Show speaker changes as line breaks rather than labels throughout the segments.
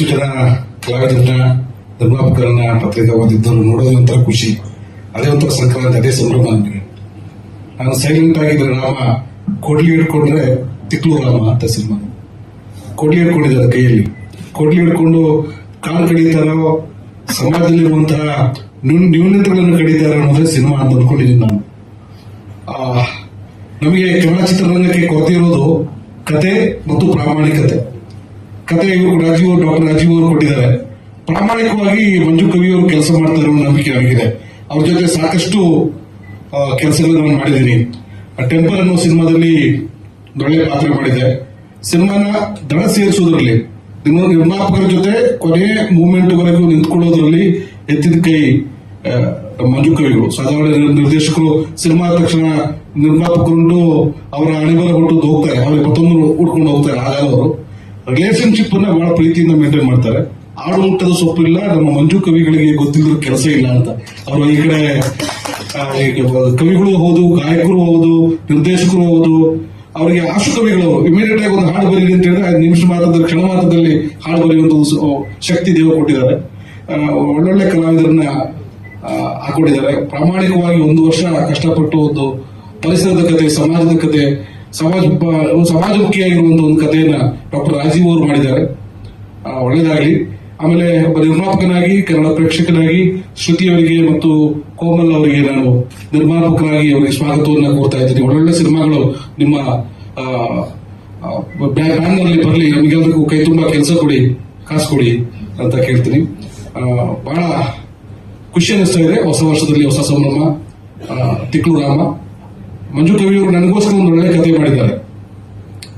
ಇಷ್ಟು ಜನ ಕಲಾವಿದರನ್ನ, ನಿರ್ಮಾಪಕರನ್ನ, ಪತ್ರಿಕಾ ಓದಿದ್ದರು ನೋಡೋದು ಒಂಥರ ಖುಷಿ. ಅದೇ ಒಂಥರ ಸಂಕ್ರಾಂತಿ, ಅದೇ ಸಂಭ್ರಮ ನನಗೆ ನಾನು ಸೈಲೆಂಟ್ ಆಗಿದ್ರೆ ರಾಮ, ಕೊಡ್ಲಿ ಹಿಡ್ಕೊಂಡ್ರೆ ತಿಕ್ಲು ರಾಮ ಅಂತ ಸಿನಿಮಾ. ಕೊಡ್ಲಿ ಹಿಡ್ಕೊಂಡಿದ್ದಾರೆ ಕೈಯಲ್ಲಿ. ಕೊಡ್ಲಿ ಹಿಡ್ಕೊಂಡು ಕಾಲು ಕಡಿತಾರೋ, ಸಮಾಜದಲ್ಲಿರುವಂತಹ ನ್ಯೂನ್- ನ್ಯೂನತೆಗಳನ್ನು ಕಡಿತಾರೆ ಅನ್ನೋದೇ ಸಿನಿಮಾ ಅಂತ ಅಂದ್ಕೊಂಡಿದ್ದೀನಿ ನಾನು. ನಮಗೆ ಚಲನಚಿತ್ರರಂಗಕ್ಕೆ ಚಿತ್ರರಂಗಕ್ಕೆ ಕೊರತೆ ಇರೋದು ಕತೆ ಮತ್ತು ಪ್ರಾಮಾಣಿಕತೆ. ಕತೆ ರಾಜೀವ್ ಡಾಕ್ಟರ್ ರಾಜೀವ್ ಅವರು ಕೊಟ್ಟಿದ್ದಾರೆ. ಪ್ರಾಮಾಣಿಕವಾಗಿ ಮಂಜು ಕವಿ ಅವರು ಕೆಲಸ ಮಾಡ್ತಾರೆ ಅನ್ನೋ ನಂಬಿಕೆ ಆಗಿದೆ ಅವ್ರ ಜೊತೆ ಸಾಕಷ್ಟು ಕೆಲಸಗಳನ್ನು ನಾನು ಮಾಡಿದ್ದೀನಿ ಟೆಂಪರ್ ಅನ್ನೋ ಸಿನಿಮಾದಲ್ಲಿ ಒಳ್ಳೆ ಪಾತ್ರ ಮಾಡಿದೆ. ಸಿನಿಮಾನ ದಡ ಸೇರಿಸೋದ್ರಲ್ಲಿ ನಿರ್ಮಾಪಕರ ಜೊತೆ ಕೊನೆ ಮೂಮೆಂಟ್ ವರೆಗೂ ನಿಂತ್ಕೊಳ್ಳೋದ್ರಲ್ಲಿ ಎತ್ತಿದ ಕೈ ಮಂಜು ಕವಿಗಳು. ಸಾಧಾರಣ ನಿರ್ದೇಶಕರು, ಸಿನಿಮಾ ತಕ್ಷಣ ನಿರ್ಮಾಪಕರು ಅವರ ಅಣಿಬರ ಹೊಟ್ಟು ಹೋಗ್ತಾರೆ. ಅವ್ರಿಗೆ ಮತ್ತೊಂದು ಉಟ್ಕೊಂಡು ಹೋಗ್ತಾರೆ ಆಗಲ್ಲ ಅವರು ರಿಲೇಶನ್ಶಿಪ್ ಅನ್ನ ಬಹಳ ಪ್ರೀತಿಯಿಂದ ಮೇಂಟೈನ್ ಮಾಡ್ತಾರೆ. ಆಡು ಮುಟ್ಟದ ಸೊಪ್ಪಿಲ್ಲ, ನಮ್ಮ ಮಂಜು ಕವಿಗಳಿಗೆ ಗೊತ್ತಿಲ್ಲದ ಕೆಲಸ ಇಲ್ಲ ಅಂತ. ಅವರು ಈ ಕಡೆ ಕವಿಗಳು ಹೌದು, ಗಾಯಕರು ಹೌದು, ನಿರ್ದೇಶಕರು ಹೌದು, ಅವರಿಗೆ ಆಶು ಕವಿಗಳು ಇಮಿಡಿಯೇಟ್ ಆಗಿ ಒಂದು ಹಾಡು ಬರೀಲಿ ಅಂತ ಹೇಳಿದ್ರೆ ನಿಮಿಷ ಮಾತ್ರದಲ್ಲಿ ಕ್ಷಣ ಮಾತ್ರದಲ್ಲಿ ಹಾಡು ಬರೆಯುವಂತ ಶಕ್ತಿ ದೇವ ಕೊಟ್ಟಿದ್ದಾರೆ. ಒಳ್ಳೊಳ್ಳೆ ಕಲಾವಿದರನ್ನ ಹಾಕೊಂಡಿದ್ದಾರೆ ಪ್ರಾಮಾಣಿಕವಾಗಿ ಒಂದು ವರ್ಷ ಕಷ್ಟಪಟ್ಟು ಒಂದು ಪರಿಸರದ ಕತೆ, ಸಮಾಜದ ಕತೆ ಸಮಾಜ ಸಮಾಜ ಸಮಾಜಮುಖಿಯಾಗಿರುವಂತಹ ಒಂದು ಕಥೆಯನ್ನ ಡಾಕ್ಟರ್ ರಾಜೀವ್ ಅವರು ಮಾಡಿದ್ದಾರೆ. ಒಳ್ಳೆಯದಾಗಲಿ. ಆಮೇಲೆ ಒಬ್ಬ ನಿರ್ಮಾಪಕನಾಗಿ, ಕನ್ನಡ ಪ್ರೇಕ್ಷಕನಾಗಿ ಶ್ರುತಿ ಅವರಿಗೆ ಮತ್ತು ಕೋಮಲ್ ಅವರಿಗೆ ನಾನು ನಿರ್ಮಾಪಕರಾಗಿ ಅವರಿಗೆ ಸ್ವಾಗತವನ್ನು ಕೋರ್ತಾ ಇದ್ದೀನಿ. ಒಳ್ಳೊಳ್ಳೆ ಸಿನಿಮಾಗಳು ನಿಮ್ಮ ಬ್ಯಾನರ್ನಲ್ಲಿ ಬರಲಿ. ನಮಗೆಲ್ಲರಿಗೂ ಕೈ ತುಂಬಾ ಕೆಲಸ ಕೊಡಿ, ಕಾಸು ಕೊಡಿ ಅಂತ ಕೇಳ್ತೀನಿ. ಬಹಳ ಖುಷಿ ಅನಿಸ್ತಾ ಇದೆ. ಹೊಸ ವರ್ಷದಲ್ಲಿ ಹೊಸ ಸಂಭ್ರಮ ತಿಕ್ಳು ರಾಮ. ಮಂಜು ಕವಿಯವರು ನನಗೋಸ್ಕರ ಒಂದು ಒಳ್ಳೆ ಕಥೆ ಮಾಡಿದ್ದಾರೆ.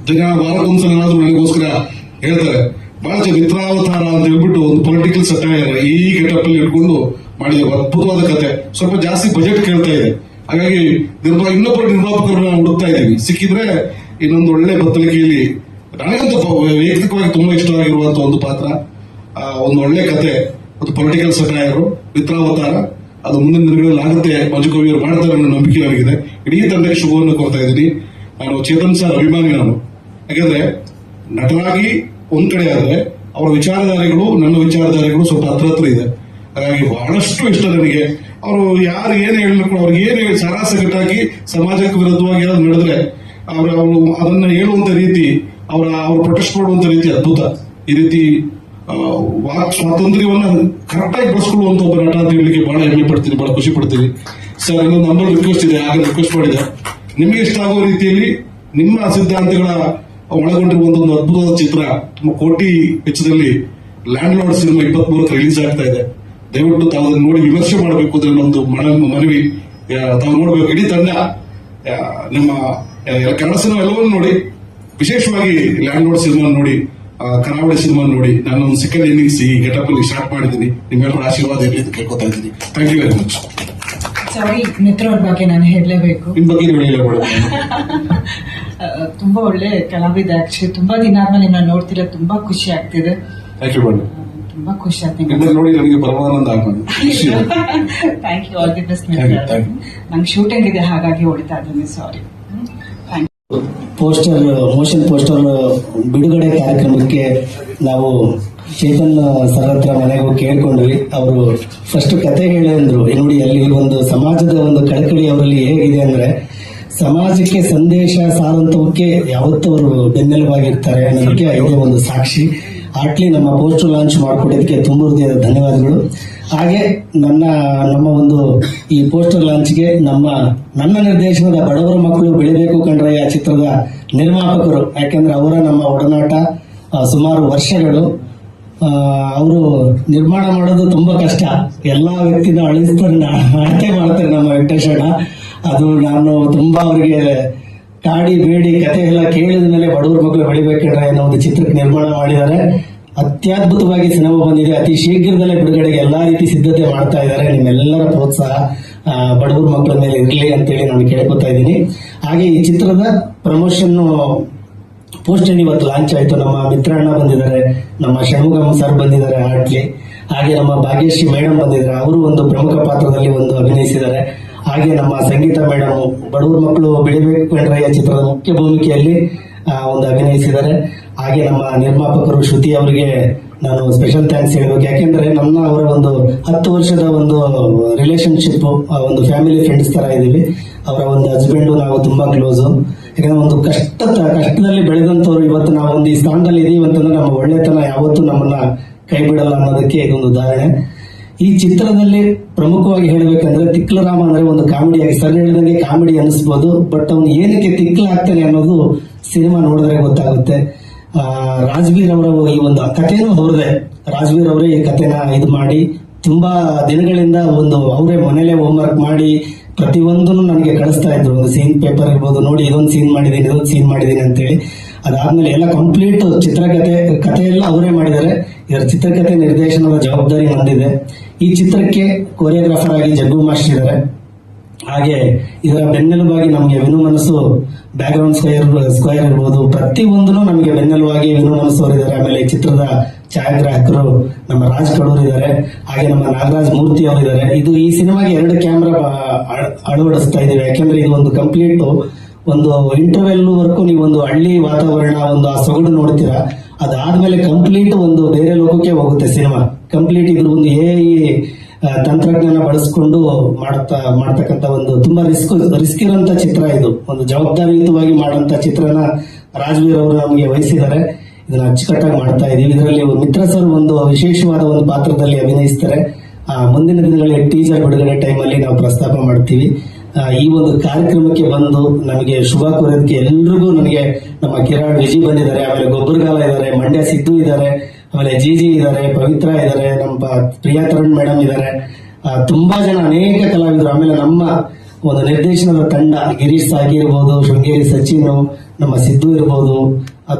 ದಿನ ವಾರಕ್ಕೊಂದ್ಸಲ ಏನಾದ್ರು ನನಗೋಸ್ಕರ ಹೇಳ್ತಾರೆ ಬಹಳ ಮಿತ್ರಾವತಾರ ಅಂತ ಹೇಳ್ಬಿಟ್ಟು ಒಂದು ಪೊಲಿಟಿಕಲ್ ಸಟೈರ್ ಈ ಗೆಟಪ್ ಇಟ್ಕೊಂಡು ಮಾಡಿದ ಅದ್ಭುತವಾದ ಕತೆ. ಸ್ವಲ್ಪ ಜಾಸ್ತಿ ಬಜೆಟ್ ಕೇಳ್ತಾ ಇದೆ. ಹಾಗಾಗಿ ನಿರ್ಮಾ ಇನ್ನೊಬ್ಬರು ನಿರ್ಮಾಪಕರನ್ನ ಹುಡುಕ್ತಾ ಇದ್ದೀವಿ. ಸಿಕ್ಕಿದ್ರೆ ಇನ್ನೊಂದು ಒಳ್ಳೆ ಬತ್ತಳಿಕೆಯಲ್ಲಿ ನನಗಂತೂ ವೈಯಕ್ತಿಕವಾಗಿ ತುಂಬಾ ಇಷ್ಟವಾಗಿರುವಂತ ಒಂದು ಪಾತ್ರ. ಒಂದು ಒಳ್ಳೆ ಕತೆ. ಒಂದು ಪೊಲಿಟಿಕಲ್ ಸಟೈರ್ ಮಿತ್ರಾವತಾರ. ಅದು ಮುಂದಿನ ದಿನಗಳಲ್ಲಿ ಆಗುತ್ತೆ. ಮಂಜು ಕವಿಯವರು ಮಾಡ್ತಾರೆ ಅನ್ನೋ ನಂಬಿಕೆ ನನಗಿದೆ. ಇಡೀ ತಂಡಕ್ಕೆ ಶುಭವನ್ನು ಕೋರ್ತಾ ಇದ್ದೀನಿ. ನಾನು ಚೇತನ್ ಸರ್ ಅಭಿಮಾನಿ ನಾನು. ಯಾಕಂದ್ರೆ ನಟರಾಗಿ ಒಂದ್ ಕಡೆ ಆದ್ರೆ ಅವರ ವಿಚಾರಧಾರೆಗಳು, ನನ್ನ ವಿಚಾರಧಾರೆಗಳು ಸ್ವಲ್ಪ ಹತ್ರ ಹತ್ರ ಇದೆ. ಹಾಗಾಗಿ ಬಹಳಷ್ಟು ಇಷ್ಟ ನನಗೆ. ಅವರು ಯಾರು ಏನು ಹೇಳಲಿಕ್ಕೆ ಅವ್ರಿಗೆ ಏನು ಹೇಳಿ ಸಾರಾಸ ಕಟ್ಟಾಕಿ ಸಮಾಜಕ್ಕೆ ವಿರುದ್ಧವಾಗಿ ಏನಾದ್ರು ನಡೆದ್ರೆ ಅವ್ರ ಅವರು ಅದನ್ನ ಹೇಳುವಂತ ರೀತಿ, ಅವರ ಅವ್ರು ಪ್ರೊಟೆಸ್ಟ್ ಮಾಡುವಂತ ರೀತಿ ಅದ್ಭುತ. ಈ ರೀತಿ ವಾಕ್ ಸ್ವಾತಂತ್ರ್ಯವನ್ನ ಕರೆಕ್ಟ್ ಆಗಿ ಬಳಸ್ಕೊಳ್ಳುವಂತ ಒಬ್ಬ ನಟ ಅಂತ ಬಹಳ ಹೆಮ್ಮೆ ಪಡ್ತೀನಿ ಬಹಳ ಖುಷಿ ಪಡ್ತೀನಿ ಸರ್, ಇನ್ನೊಂದು ನಂಬರ್ ರಿಕ್ವೆಸ್ಟ್ ಇದೆ ಆಗ ರಿಕ್ವೆಸ್ಟ್ ಮಾಡಿದೆ. ನಿಮಗೆ ಇಷ್ಟ ಆಗುವ ರೀತಿಯಲ್ಲಿ ನಿಮ್ಮ ಸಿದ್ಧಾಂತಗಳ ಒಳಗೊಂಡಿರುವಂತ ಒಂದು ಅದ್ಭುತವಾದ ಚಿತ್ರ ನಮ್ಮ ಕೋಟಿ ವೆಚ್ಚದಲ್ಲಿ ಲ್ಯಾಂಡ್ ಲಾರ್ಡ್ ಸಿನಿಮಾ ಇಪ್ಪತ್ತ್ ಮೂರಕ್ಕೆ ರಿಲೀಸ್ ಆಗ್ತಾ ಇದೆ. ದಯವಿಟ್ಟು ತಾವು ಅದನ್ನು ನೋಡಿ ವಿಮರ್ಶೆ ಮಾಡಬೇಕು ಅಂತ ಒಂದು ಮನ- ಮನವಿ ತಾವು ನೋಡಬೇಕು. ಇಡೀ ತಂಡ ನಮ್ಮ ಕನ್ನಡ ಸಿನಿಮಾ ಎಲ್ಲವನ್ನೂ ನೋಡಿ, ವಿಶೇಷವಾಗಿ ಲ್ಯಾಂಡ್ ಲಾರ್ಡ್ ಸಿನಿಮಾ ನೋಡಿ ಕರಾವಳಿ ಸಿನಿಮಾ ನೋಡಿ ನಾನು ಒಂದು ಸೆಕೆಂಡ್ ಇನ್ನಿಂಗ್ಸ್ ಈ ಗೆಟಪ್ ಅಲ್ಲಿ ಸ್ಟಾರ್ಟ್ ಮಾಡಿದ್ದೀನಿ. ನಿಮ್ಮೆಲ್ಲರ ಆಶೀರ್ವಾದ ಇರಲಿ ಅಂತ ಕೇಳ್ಕೊತಾ ಇದ್ದೀನಿ. Thank you very much
sorry ಮಿತ್ರವ್ರ ಬಗ್ಗೆ ನಾನು ಹೇಳಲೇಬೇಕು.
ನಿಮ್ಮ ಬಗ್ಗೆ ನೀವು ಮೇಡಮ್
ತುಂಬಾ ಒಳ್ಳೆ ಕಲಾವಿದ ಆಕ್ಚುಲಿ ತುಂಬಾ ದಿನ ಆದ್ಮೇಲೆ ನಿಮ್ಮನ್ನ ನೋಡ್ತಿರೋ ತುಂಬಾ ಖುಷಿ ಆಗ್ತಿದೆ.
ಥ್ಯಾಂಕ್ ಯು ಮೇಡಮ್
ತುಂಬಾ ಖುಷಿ ಆಗ್ತಿದೆ.
ನೋಡಿ ನನಗೆ ಪರಮಾನಂದ ಆಗ್ಬೋದು.
Thank you all the best ನಂಗೆ ಶೂಟಿಂಗ್ ಇದೆ ಹಾಗಾಗಿ ಹೊಡಿತಾ ಇದ್ದೀನಿ ಸಾರಿ
ಪೋಸ್ಟರ್, ಮೋಷನ್ ಪೋಸ್ಟರ್ ಬಿಡುಗಡೆ ಕಾರ್ಯಕ್ರಮಕ್ಕೆ ನಾವು ಚೇತನ್ ಸರ್ ಹತ್ರ ಮನೆಗೆ ಕೇಳಿಕೊಂಡ್ವಿ. ಅವರು ಫಸ್ಟ್ ಕತೆ ಹೇಳಿ ಅಂದ್ರು. ನೋಡಿ, ಅಲ್ಲಿ ಒಂದು ಸಮಾಜದ ಒಂದು ಕಳಕಳಿ ಅವರಲ್ಲಿ ಹೇಗಿದೆ ಅಂದ್ರೆ, ಸಮಾಜಕ್ಕೆ ಸಂದೇಶ, ಸಾರಂತವಕ್ಕೆ ಯಾವತ್ತೂ ಅವರು ಬೆನ್ನೆಲುಬಾಗಿರ್ತಾರೆ ಅನ್ನೋದಕ್ಕೆ ಇದೇ ಒಂದು ಸಾಕ್ಷಿ. ಆಟ್ಲಿ ನಮ್ಮ ಪೋಸ್ಟರ್ ಲಾಂಚ್ ಮಾಡಿಕೊಟ್ಟಿದ್ದಕ್ಕೆ ತುಂಬ ಹೃದಯದ ಧನ್ಯವಾದಗಳು. ಹಾಗೆ ನನ್ನ, ನಮ್ಮ ಒಂದು ಈ ಪೋಸ್ಟರ್ ಲಾಂಚ್ಗೆ ನಮ್ಮ, ನನ್ನ ನಿರ್ದೇಶನದ ಬಡವರ ಮಕ್ಕಳು ಬೆಳಿಬೇಕು ಕಂಡ್ರಯ್ಯ ಚಿತ್ರದ ನಿರ್ಮಾಪಕರು. ಯಾಕೆಂದ್ರೆ ಅವರ ನಮ್ಮ ಒಡನಾಟ ಸುಮಾರು ವರ್ಷಗಳು ಅವರು ನಿರ್ಮಾಣ ಮಾಡೋದು ತುಂಬಾ ಕಷ್ಟ. ಎಲ್ಲಾ ವ್ಯಕ್ತಿನ ಅಳಿಸ್ತಾರೆ ಅಳತೆ ಮಾಡ್ತಾರೆ ನಮ್ಮ ವೆಂಕಟೇಶಣ್ಣ ಅದು ನಾನು ತುಂಬಾ ಅವರಿಗೆ ಕಾಡಿ ಬೇಡಿ ಕತೆ ಎಲ್ಲ ಕೇಳಿದ ಮೇಲೆ ಬಡವರ ಮಕ್ಕಳು ಬೆಳಿಬೇಕಂದ್ರೆ ಅನ್ನೋ ಒಂದು ಚಿತ್ರಕ್ಕೆ ನಿರ್ಮಾಣ ಮಾಡಿದ್ದಾರೆ. ಅತ್ಯದ್ಭುತವಾಗಿ ಸಿನಿಮಾ ಬಂದಿದೆ. ಅತಿ ಶೀಘ್ರದಲ್ಲೇ ಬಿಡುಗಡೆಗೆ ಎಲ್ಲಾ ರೀತಿ ಸಿದ್ಧತೆ ಮಾಡ್ತಾ ಇದ್ದಾರೆ. ನಿಮ್ಮೆಲ್ಲರ ಪ್ರೋತ್ಸಾಹ ಬಡವರ ಮಕ್ಕಳ ಮೇಲೆ ಇರಲಿ ಅಂತೇಳಿ ನಾನು ಕೇಳ್ಕೊತಾ ಇದ್ದೀನಿ. ಹಾಗೆ ಈ ಚಿತ್ರದ ಪ್ರಮೋಷನ್ ಪೋಸ್ಟರ್ ಇವತ್ತು ಲಾಂಚ್ ಆಯ್ತು. ನಮ್ಮ ಮಿತ್ರಣ್ಣ ಬಂದಿದ್ದಾರೆ. ನಮ್ಮ ಷಣ್ಮುಗಮ್ ಸರ್ ಬಂದಿದ್ದಾರೆ ಆಟ್ಲಿ ಹಾಗೆ ನಮ್ಮ ಭಾಗ್ಯಶ್ರೀ ಮೇಡಮ್ ಬಂದಿದ್ದಾರೆ. ಅವರು ಒಂದು ಪ್ರಮುಖ ಪಾತ್ರದಲ್ಲಿ ಒಂದು ಅಭಿನಯಿಸಿದ್ದಾರೆ. ಹಾಗೆ ನಮ್ಮ ಸಂಗೀತ ಮೇಡಮ್ ಬಡವರ ಮಕ್ಕಳು ಬೆಳಿಬೇಕು ಕಂಡ್ರಯ್ಯ ಚಿತ್ರದ ಮುಖ್ಯ ಭೂಮಿಕೆಯಲ್ಲಿ ಒಂದು ಅಭಿನಯಿಸಿದ್ದಾರೆ. ಹಾಗೆ ನಮ್ಮ ನಿರ್ಮಾಪಕರು ಶ್ರುತಿ ಅವರಿಗೆ ನಾನು ಸ್ಪೆಷಲ್ ಥ್ಯಾಂಕ್ಸ್ ಹೇಳಬೇಕು. ಯಾಕೆಂದ್ರೆ ನನ್ನ ಅವರ ಒಂದು ಹತ್ತು ವರ್ಷದ ಒಂದು ರಿಲೇಶನ್ಶಿಪ್ ಒಂದು ಫ್ಯಾಮಿಲಿ ಫ್ರೆಂಡ್ಸ್ ತರ ಇದ್ದೀವಿ. ಅವರ ಒಂದು ಹಸ್ಬೆಂಡು ನಾವು ತುಂಬಾ ಕ್ಲೋಸ್ ಯಾಕಂದ್ರೆ ಒಂದು ಕಷ್ಟ ಕಷ್ಟದಲ್ಲಿ ಬೆಳೆದಂತವ್ರು ಇವತ್ತು ನಾವು ಒಂದು ಈ ಸ್ಥಾನದಲ್ಲಿ ಇದೀವಿ ಅಂತಂದ್ರೆ ನಮ್ಮ ಒಳ್ಳೆತನ ಯಾವತ್ತೂ ನಮ್ಮನ್ನ ಕೈ ಬಿಡಲ್ಲ ಅನ್ನೋದಕ್ಕೆ ಇದೊಂದು ಉದಾಹರಣೆ. ಈ ಚಿತ್ರದಲ್ಲಿ ಪ್ರಮುಖವಾಗಿ ಹೇಳಬೇಕಂದ್ರೆ ತಿಕ್ಲರಾಮ ಅಂದ್ರೆ ಒಂದು ಕಾಮಿಡಿ ಆಗಿ ಸರ್ ಹೇಳಿದಂಗೆ ಕಾಮಿಡಿ ಅನಿಸ್ಬೋದು ಬಟ್ ಅವ್ನು ಏನಕ್ಕೆ ತಿಕ್ಲಾಗ್ತಾನೆ ಅನ್ನೋದು ಸಿನಿಮಾ ನೋಡಿದ್ರೆ ಗೊತ್ತಾಗುತ್ತೆ. ರಾಜ್ಬೀರ್ ಅವರ ಈ ಒಂದು ಕಥೆನೂ ಅವ್ರದೇ ರಾಜ್ಬೀರ್ ಅವರೇ ಈ ಕಥೆನ ಇದು ಮಾಡಿ, ತುಂಬಾ ದಿನಗಳಿಂದ ಒಂದು ಅವರೇ ಮನೇಲೆ ಹೋಮ್ವರ್ಕ್ ಮಾಡಿ, ಪ್ರತಿಯೊಂದನ್ನು ನನಗೆ ಕಳಿಸ್ತಾ ಇದ್ರು. ಒಂದು ಸೀನ್ ಪೇಪರ್ ಇರ್ಬೋದು, ನೋಡಿ ಇದೊಂದು ಸೀನ್ ಮಾಡಿದ್ದೀನಿ ಇದೊಂದು ಸೀನ್ ಮಾಡಿದ್ದೀನಿ ಅಂತೇಳಿ. ಅದಾದ್ಮೇಲೆ ಎಲ್ಲ ಕಂಪ್ಲೀಟ್ ಚಿತ್ರಕಥೆ ಕಥೆ ಎಲ್ಲ ಅವರೇ ಮಾಡಿದ್ದಾರೆ ಇದರ ಚಿತ್ರಕಥೆ ನಿರ್ದೇಶನದ ಜವಾಬ್ದಾರಿ ಬಂದಿದೆ ಈ ಚಿತ್ರಕ್ಕೆ ಕೊರಿಯೋಗ್ರಾಫರ್ ಆಗಿ ಜಗ್ಗು ಮಾಸ್ಟರ್ ಇದ್ದಾರೆ ಹಾಗೆ ಇದರ ಬೆನ್ನೆಲುಬಾಗಿ ನಮಗೆ ವಿನು ಮನಸ್ಸು ಬ್ಯಾಕ್ ಗ್ರೌಂಡ್ ಸ್ಕ್ವೇರ್ ಸ್ಕ್ವೇರ್ ಇರ್ಬೋದು. ಪ್ರತಿಯೊಂದೂ ನಮಗೆ ಬೆನ್ನೆಲುವಾಗಿ ವಿನು ಮನಸ್ಸು ಅವರಿದ್ದಾರೆ ಆಮೇಲೆ ಚಿತ್ರದ ಛಾಯಾಗ್ರಾಹಕರು ನಮ್ಮ ರಾಜ್ ಕಡೂರ್ ಇದ್ದಾರೆ. ಹಾಗೆ ನಮ್ಮ ನಾಗರಾಜ್ ಮೂರ್ತಿ ಅವರು ಇದ್ದಾರೆ. ಇದು ಈ ಸಿನಿಮಾಗೆ ಎರಡು ಕ್ಯಾಮ್ರಾ ಅಳವಡಿಸ್ತಾ ಇದ್ದೀವಿ. ಯಾಕೆಂದ್ರೆ ಇದು ಒಂದು ಕಂಪ್ಲೀಟ್ ಒಂದು ಇಂಟರ್ವೆಲ್ ವರ್ಗೂ. ನೀವು ಒಂದು ಹಳ್ಳಿ ವಾತಾವರಣ, ಒಂದು ಆ ಸೊಗಡು ನೋಡ್ತೀರಾ. ಅದಾದ್ಮೇಲೆ ಕಂಪ್ಲೀಟ್ ಒಂದು ಬೇರೆ ಲೋಕಕ್ಕೆ ಹೋಗುತ್ತೆ ಸಿನಿಮಾ. ಕಂಪ್ಲೀಟ್ ಇದ್ರ ಒಂದು ಎ ತಂತ್ರಜ್ಞಾನ ಬಳಸ್ಕೊಂಡು ಮಾಡ್ತಾ ಮಾಡ್ತಕ್ಕಂತ ಒಂದು ತುಂಬಾ ರಿಸ್ಕ್ ರಿಸ್ಕ್ ಇರೋಂತ ಚಿತ್ರ ಇದು. ಒಂದು ಜವಾಬ್ದಾರಿಯುತವಾಗಿ ಮಾಡುವಂತ ಚಿತ್ರನ ರಾಜವೀರ್ ಅವರು ನಮಗೆ ವಹಿಸಿದ್ದಾರೆ. ಇದನ್ನ ಅಚ್ಚುಕಟ್ಟಾಗಿ ಮಾಡ್ತಾ ಇದೀವಿ ಇದರಲ್ಲಿ ಮಿತ್ರ ಸರ್ ಒಂದು ವಿಶೇಷವಾದ ಒಂದು ಪಾತ್ರದಲ್ಲಿ ಅಭಿನಯಿಸ್ತಾರೆ. ಮುಂದಿನ ದಿನಗಳಲ್ಲಿ ಟೀಸರ್ ಬಿಡುಗಡೆ ಟೈಮಲ್ಲಿ ನಾವು ಪ್ರಸ್ತಾಪ ಮಾಡ್ತೀವಿ. ಈ ಒಂದು ಕಾರ್ಯಕ್ರಮಕ್ಕೆ ಬಂದು ನಮಗೆ ಶುಭ ಕೋರೋದಕ್ಕೆ ಎಲ್ರಿಗೂ ನನಗೆ ನಮ್ಮ ಕಿರಣ್ ವಿಜಿ ಬಂದಿದ್ದಾರೆ. ಆಮೇಲೆ ಗೊಬ್ಬರಗಾಲ ಇದ್ದಾರೆ, ಮಂಡ್ಯ ಸಿದ್ದು ಇದ್ದಾರೆ. ಆಮೇಲೆ ಜಿ ಜಿ ಇದ್ದಾರೆ, ಪವಿತ್ರ ಇದ್ದಾರೆ, ನಮ್ಮ ಪ್ರಿಯಾ ತರುಣ್ ಮೇಡಮ್ ಇದ್ದಾರೆ. ತುಂಬಾ ಜನ ಅನೇಕ ಕಲಾವಿದರು. ಆಮೇಲೆ ನಮ್ಮ ಒಂದು ನಿರ್ದೇಶನದ ತಂಡ, ಗಿರೀಶ್ ಸಾಗಿ ಇರ್ಬೋದು, ಶೃಂಗೇರಿ ಸಚಿನ್, ನಮ್ಮ ಸಿದ್ದು ಇರ್ಬೋದು.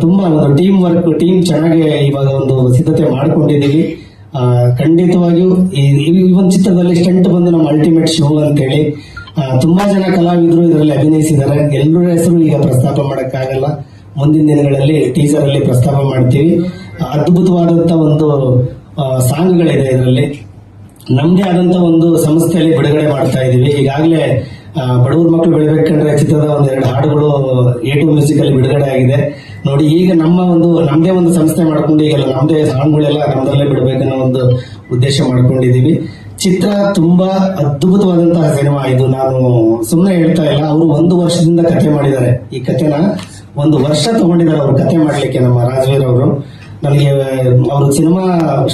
ತುಂಬಾ ಒಂದು ಟೀಮ್ ವರ್ಕ್ ಟೀಮ್ ಚೆನ್ನಾಗಿ ಇವಾಗ ಒಂದು ಸಿದ್ಧತೆ ಮಾಡ್ಕೊಂಡಿದ್ದೀವಿ. ಖಂಡಿತವಾಗಿಯೂ ಈ ಒಂದು ಚಿತ್ರದಲ್ಲಿ ಸ್ಟಂಟ್ ಬಂದು ನಮ್ಮ ಅಲ್ಟಿಮೇಟ್ ಶೋ ಅಂತೇಳಿ ತುಂಬಾ ಜನ ಕಲಾವಿದರು ಇದರಲ್ಲಿ ಅಭಿನಯಿಸಿದ್ದಾರೆ. ಎಲ್ಲರ ಹೆಸರು ಈಗ ಪ್ರಸ್ತಾಪ ಮಾಡೋಕ್ಕಾಗಲ್ಲ. ಮುಂದಿನ ದಿನಗಳಲ್ಲಿ ಟೀಸರ್ ಅಲ್ಲಿ ಪ್ರಸ್ತಾಪ ಮಾಡ್ತೀವಿ. ಅದ್ಭುತವಾದಂತ ಒಂದು ಸಾಂಗ್ಗಳಿದೆ ಇದರಲ್ಲಿ. ನಮ್ದೇ ಆದಂತ ಒಂದು ಸಂಸ್ಥೆಯಲ್ಲಿ ಬಿಡುಗಡೆ ಮಾಡ್ತಾ ಇದೀವಿ ಈಗಾಗಲೇ ಬಡವ್ರ ಮಕ್ಕಳು ಬೆಳಿಬೇಕಂದ್ರೆ ಚಿತ್ರದ ಒಂದೆರಡು ಹಾಡುಗಳು ಎ ಟು ಮ್ಯೂಸಿಕ್ ಅಲ್ಲಿ ಬಿಡುಗಡೆ ಆಗಿದೆ. ನೋಡಿ, ಈಗ ನಮ್ಮ ಒಂದು, ನಮ್ದೇ ಒಂದು ಸಂಸ್ಥೆ ಮಾಡ್ಕೊಂಡು ಈಗೆಲ್ಲ ನಮ್ದೇ ಸಾಂಗ್ಗಳೆಲ್ಲ ನಮ್ದಲ್ಲೇ ಬಿಡಬೇಕನ್ನೋ ಒಂದು ಉದ್ದೇಶ ಮಾಡ್ಕೊಂಡಿದೀವಿ ಚಿತ್ರ ತುಂಬಾ ಅದ್ಭುತವಾದಂತಹ ಸಿನಿಮಾ ಇದು. ನಾನು ಸುಮ್ಮನೆ ಹೇಳ್ತಾ ಇಲ್ಲ, ಅವರು ಒಂದು ವರ್ಷದಿಂದ ಕತೆ ಮಾಡಿದ್ದಾರೆ. ಈ ಕತೆನ ಒಂದು ವರ್ಷ ತಗೊಂಡಿದ್ದಾರೆ ಅವರು ಕತೆ ಮಾಡ್ಲಿಕ್ಕೆ ನಮ್ಮ ರಾಜವೀರ್ ಅವರು. ನನಗೆ ಅವರು ಸಿನಿಮಾ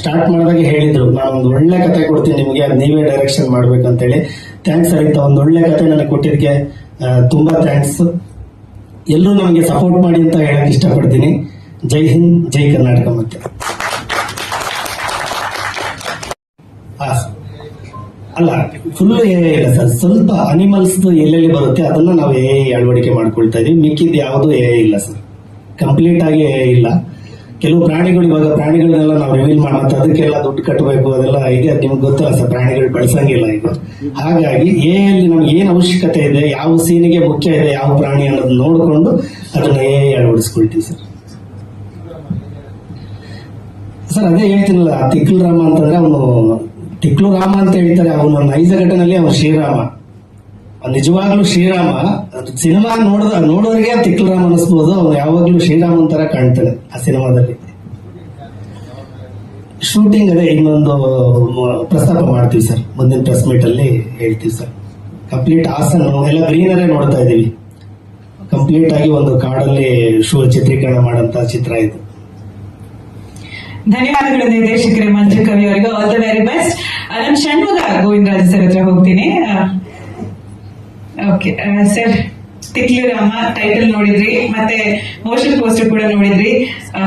ಸ್ಟಾರ್ಟ್ ಮಾಡಿದಾಗ ಹೇಳಿದ್ರು. ನಾನು ಒಂದು ಒಳ್ಳೆ ಕತೆ ಕೊಡ್ತೀನಿ ನಿಮಗೆ, ಅದು ನೀವೇ ಡೈರೆಕ್ಷನ್ ಮಾಡ್ಬೇಕಂತೇಳಿ. ಥ್ಯಾಂಕ್ಸ್ ಅರಿತಾ ಒಂದು ಒಳ್ಳೆ ಕತೆ ನನಗೆ ಕೊಟ್ಟಿದ್ದಕ್ಕೆ ತುಂಬಾ ಥ್ಯಾಂಕ್ಸ್ ಎಲ್ಲರೂ ನಮಗೆ ಸಪೋರ್ಟ್ ಮಾಡಿ ಅಂತ ಹೇಳಕ್ ಇಷ್ಟಪಡ್ತೀನಿ. ಜೈ ಹಿಂದ್, ಜೈ ಕರ್ನಾಟಕ ಮತ್ತೆ. ಅಲ್ಲ ಫುಲ್ ಎ ಇಲ್ಲ ಸರ್ ಸ್ವಲ್ಪ ಅನಿಮಲ್ಸ್ ಎಲ್ಲೆಲ್ಲಿ ಬರುತ್ತೆ ಅದನ್ನ ನಾವು ಎ ಅಳವಡಿಕೆ ಮಾಡ್ಕೊಳ್ತಾ ಇದೀವಿ. ಮಿಕ್ಕಿದ್ ಯಾವುದು ಎ ಇಲ್ಲ ಸರ್ ಕಂಪ್ಲೀಟ್ ಆಗಿ ಎ ಇಲ್ಲ. ಕೆಲವು ಪ್ರಾಣಿಗಳು ಇವಾಗ ಪ್ರಾಣಿಗಳನ್ನೆಲ್ಲ ನಾವು ರಿವೀಲ್ ಮಾಡತ್ತೆ ಅದಕ್ಕೆಲ್ಲ ದುಡ್ಡು ಕಟ್ಟಬೇಕು, ಅದೆಲ್ಲ ಇದೆ ನಿಮ್ಗೆ ಗೊತ್ತಲ್ಲ ಸರ್ ಪ್ರಾಣಿಗಳು ಬಳಸಂಗಿಲ್ಲ ಈಗ. ಹಾಗಾಗಿ ಎ ಅಲ್ಲಿ ನಮ್ಗೆ ಏನ್ ಅವಶ್ಯಕತೆ ಇದೆ, ಯಾವ ಸೀನಿಗೆ ಮುಖ್ಯ ಇದೆ, ಯಾವ ಪ್ರಾಣಿ ಅನ್ನೋದನ್ನ ನೋಡಿಕೊಂಡು ಅದನ್ನ ಎ ಅಳವಡಿಸ್ಕೊಳ್ತೀವಿ ಸರ್ ಸರ್ ಅದೇ ಹೇಳ್ತೀನಲ್ಲ ತಿಕ್ಲು ರಾಮ ಅಂತಂದ್ರೆ ಅವನು ತಿಕ್ಲು ರಾಮ ಅಂತ ಹೇಳ್ತಾರೆ, ಅವನು ನೈಜ ಘಟನೆಯಲ್ಲಿ ಅವನು ಶ್ರೀರಾಮ. ನಿಜವಾಗ್ಲೂ ಶ್ರೀರಾಮ ಸಿನಿಮಾ ನೋಡಿದ, ನೋಡೋರಿಗೆ ತಿಕ್ಲರಾಮ್ ರಾಮ ಅನಿಸ್ಬೋದು ಅವನು ಯಾವಾಗ್ಲೂ ಶ್ರೀರಾಮನ್ ತರ ಕಾಣ್ತಾನೆ ಆ ಸಿನಿಮಾದಲ್ಲಿ. ಶೂಟಿಂಗ್ ಅದೇ ಇನ್ನೊಂದು ಪ್ರಸ್ತಾಪ ಮಾಡ್ತೀವಿ ಸರ್. ಮುಂದಿನ ಪ್ರೆಸ್ ಮೀಟ್ ಅಲ್ಲಿ ಹೇಳ್ತೀವಿ ಸರ್. ಕಂಪ್ಲೀಟ್ ಹಾಸನ ಎಲ್ಲ ಗ್ರೀನರೇ ನೋಡ್ತಾ ಇದೀವಿ ಕಂಪ್ಲೀಟ್ ಆಗಿ ಒಂದು ಕಾಡಲ್ಲಿ ಶೂ ಚಿತ್ರೀಕರಣ ಮಾಡಂತ ಚಿತ್ರ ಇದು.
ಧನ್ಯವಾದಗಳು ನಿರ್ದೇಶಕರೇ, ಮಂಜು ಕವಿ ಅವರಿಗೆ. ಆಲ್ ದ ವೆರಿ ಬೆಸ್ಟ್ ನಾನು ಷಣ್ಮುಗ ಗೋವಿಂದರಾಜ್ ಸರ್ ಹತ್ರ ಹೋಗ್ತೀನಿ. Okay sir Tikli Rama title ನೋಡಿದ್ರಿ, ಮತ್ತೆ ಮೋಷನ್ ಪೋಸ್ಟರ್ ಕೂಡ ನೋಡಿದ್ರಿ.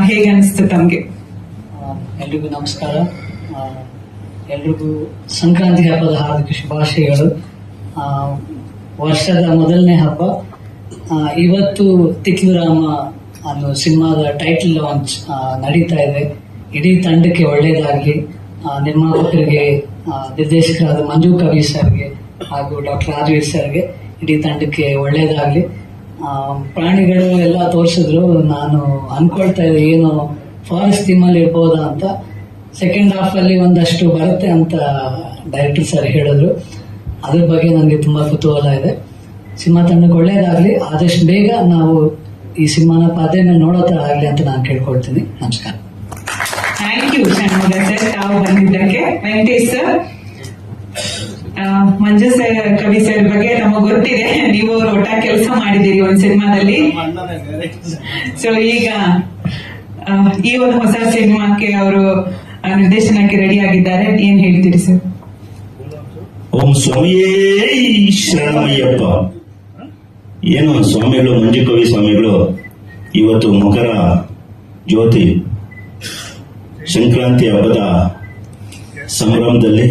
ಹೇಗೆ ಅನಿಸ್ತು ತಮ್ಗೆ?
ಎಲ್ರಿಗೂ ನಮಸ್ಕಾರ. ಎಲ್ರಿಗೂ ಸಂಕ್ರಾಂತಿ ಹಬ್ಬದ ಹಾರ್ದಿಕ ಶುಭಾಶಯಗಳು. ವರ್ಷದ ಮೊದಲನೇ ಹಬ್ಬ. ಇವತ್ತು ತಿಕ್ಲು ರಾಮ ಅನ್ನೋ ಸಿನಿಮಾದ ಟೈಟಲ್ ಲಾಂಚ್ ನಡೀತಾ ಇದೆ. ಇಡೀ ತಂಡಕ್ಕೆ ಒಳ್ಳೆಯದಾಗಲಿ ನಿರ್ಮಾಪಕರಿಗೆ ನಿರ್ದೇಶಕರಾದ ಮಂಜು ಕವಿ ಸರ್ಗೆ ಹಾಗೂ ಡಾಕ್ಟರ್ ರಾಜವೀರ್ ಸರ್ಗೆ ಇಡೀ ತಂಡಕ್ಕೆ ಒಳ್ಳೆಯದಾಗಲಿ ಪ್ರಾಣಿಗಳು ಎಲ್ಲ ತೋರಿಸಿದ್ರು, ನಾನು ಅನ್ಕೊಳ್ತಾ ಇದ್ದೆ, ಏನು ಫಾರೆಸ್ಟ್ ಥೀಮಲ್ಲಿ ಇರ್ಬೋದಾ ಅಂತ. ಸೆಕೆಂಡ್ ಹಾಫ್ ಅಲ್ಲಿ ಒಂದಷ್ಟು ಬರುತ್ತೆ ಅಂತ ಡೈರೆಕ್ಟರ್ ಸರ್ ಹೇಳಿದ್ರು. ಅದ್ರ ಬಗ್ಗೆ ನನಗೆ ತುಂಬಾ ಕುತೂಹಲ ಇದೆ. ಸಿನಿಮಾ ತಂಡಕ್ಕೆ ಒಳ್ಳೇದಾಗ್ಲಿ, ಆದಷ್ಟು ಬೇಗ ನಾವು ಈ ಸಿನಿಮಾನ ಪಾದೆ ಮೇಲೆ ನೋಡೋ ಥರ ಆಗಲಿ ಅಂತ ನಾನು ಕೇಳ್ಕೊಳ್ತೀನಿ. ನಮಸ್ಕಾರ.
ಥ್ಯಾಂಕ್ ಯು ಸರ್ ತಾವು ಬಂದಿದ್ದಕ್ಕೆ. Venkatesh sir Manju sir Kavi sir ಬಗ್ಗೆ ನಮಗ್ ಗೊತ್ತಿದೆ. ನೀವು ಒಟ್ಟ ಕೆಲಸ ಮಾಡಿದ್ದೀರಿ ಒಂದ್ ಸಿನಿಮಾದಲ್ಲಿ. ಸೊ ಈಗ ಈ ಒಂದು ಹೊಸ ಸಿನಿಮಾಕ್ಕೆ ಅವರು ನಿರ್ದೇಶನಕ್ಕೆ ರೆಡಿ ಆಗಿದ್ದಾರೆ. ಏನ್ ಹೇಳ್ತೀರಿ ಸರ್?
ಓಂ ಸ್ವಾಮಿಯೇ ಶರಣಮಯ್ಯಪ್ಪ ಏನು ಸ್ವಾಮಿಗಳು, ಮಂಜು ಕವಿ ಸ್ವಾಮಿಗಳು, ಇವತ್ತು ಮಕರ ಜ್ಯೋತಿ, ಸಂಕ್ರಾಂತಿ ಹಬ್ಬದ ಸಂಭ್ರಮದಲ್ಲಿ